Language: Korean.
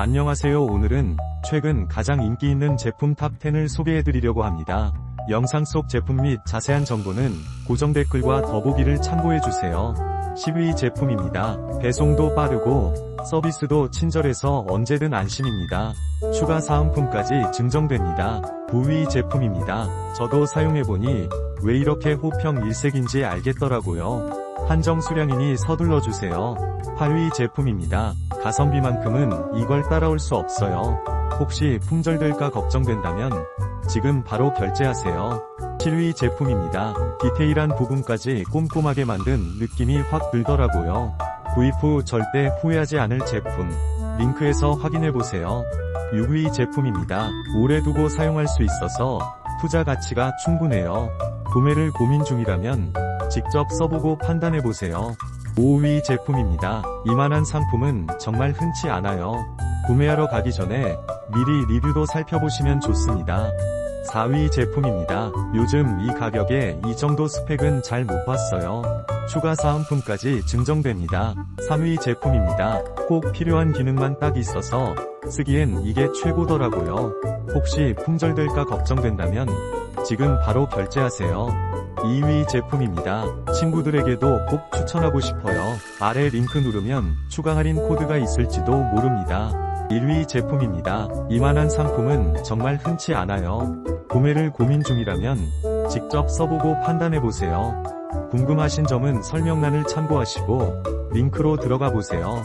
안녕하세요 오늘은 최근 가장 인기 있는 제품 탑10을 소개해드리려고 합니다. 영상 속 제품 및 자세한 정보는 고정 댓글과 더보기를 참고해주세요. 10위 제품입니다. 배송도 빠르고 서비스도 친절해서 언제든 안심입니다. 추가 사은품까지 증정됩니다. 9위 제품입니다. 저도 사용해보니 왜 이렇게 호평 일색인지 알겠더라고요. 한정 수량이니 서둘러 주세요. 8위 제품입니다. 가성비만큼은 이걸 따라올 수 없어요. 혹시 품절될까 걱정된다면 지금 바로 결제하세요. 7위 제품입니다. 디테일한 부분까지 꼼꼼하게 만든 느낌이 확 들더라고요. 구입 후 절대 후회하지 않을 제품. 링크에서 확인해보세요. 6위 제품입니다. 오래 두고 사용할 수 있어서 투자 가치가 충분해요. 구매를 고민 중이라면 직접 써보고 판단해보세요. 5위 제품입니다. 이만한 상품은 정말 흔치 않아요. 구매하러 가기 전에 미리 리뷰도 살펴보시면 좋습니다. 4위 제품입니다. 요즘 이 가격에 이 정도 스펙은 잘 못 봤어요. 추가 사은품까지 증정됩니다. 3위 제품입니다. 꼭 필요한 기능만 딱 있어서 쓰기엔 이게 최고더라고요. 혹시 품절될까 걱정된다면 지금 바로 결제하세요. 2위 제품입니다. 친구들에게도 꼭 추천하고 싶어요. 아래 링크 누르면 추가 할인 코드가 있을지도 모릅니다. 1위 제품입니다. 이만한 상품은 정말 흔치 않아요. 구매를 고민 중이라면 직접 써보고 판단해보세요. 궁금하신 점은 설명란을 참고하시고 링크로 들어가 보세요.